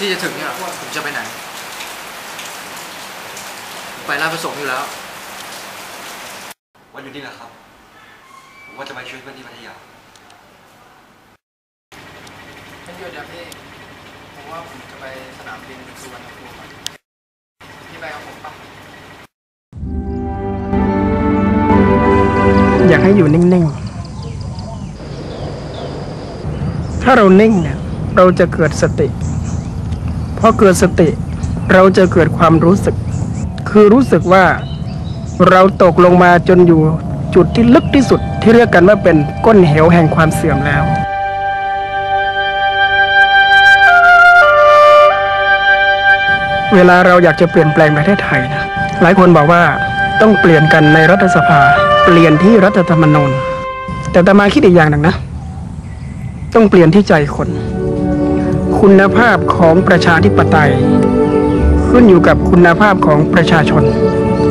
ที่จะถึงเนี่ยผมจะไปไหน ไปราชประสงค์อยู่แล้ว วันอยู่นี่แหละครับผมว่าจะไปช่วยเพื่อนที่พัทยาไม่หยุดนะพี่ผมว่าผมจะไปสนามบินสุวรรณภูมิอะพี่ไปกับผมปะ อยากให้อยู่นิ่ง ๆ ถ้าเรานิ่งเนี่ย เราจะเกิดสติพ อเกิดสติ เราจะเกิดความรู้สึก คือรู้สึกว่าเราตกลงมาจนอยู่จุดที่ลึกที่สุดที่เรียกกันว่าเป็นก้นเหวแห่งความเสื่อมแล้วเวลาเราอยากจะเปลี่ยนแปลงประเทศไทยนะ หลายคนบอกว่าต้องเปลี่ยนกันในรัฐสภา เปลี่ยนที่รัฐธรรมนูญ แต่ตมาคิดอีกอย่างหนึ่งนะ ต้องเปลี่ยนที่ใจคน คุณภาพของประชาธิปไตย ขึ้นอยู่กับคุณภาพของประชาชน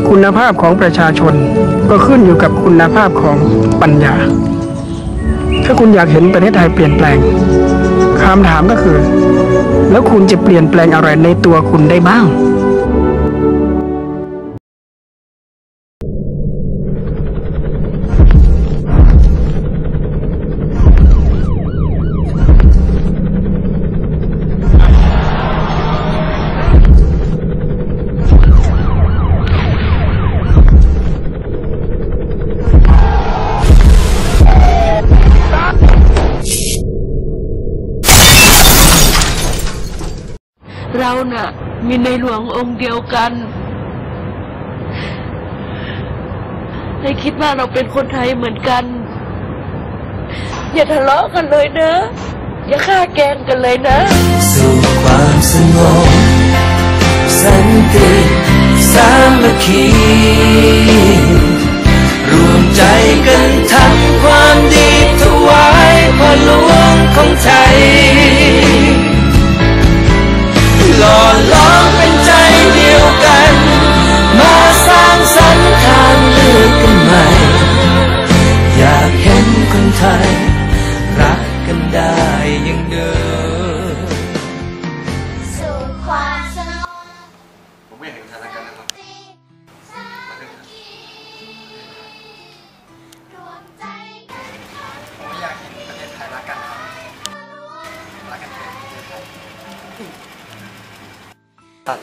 คุณภาพของประชาชนก็ขึ้นอยู่กับคุณภาพของปัญญา ถ้าคุณอยากเห็นประเทศไทยเปลี่ยนแปลงคำถามก็คือ แล้วคุณจะเปลี่ยนแปลงอะไรในตัวคุณได้บ้าง เราน่ะ มีในหลวงองค์เดียวกัน ให้คิดว่าเราเป็นคนไทยเหมือนกัน อย่าทะเลาะกันเลยนะ อย่าฆ่าแกงกันเลยนะ สู่ความสงบสันติสามัคคีรวมใจกันทำความดีถวายพ่อหลวงของไทย ไทย รักกันได้ย่างเดิมสู่ความสงบผมไม่อยากเห็นสถานการณ์นะครับสามัคคีรวมใจกันผมอยากเห็นประเทศไทยรักกันครับรักกันเถอะประเทศไทยตัด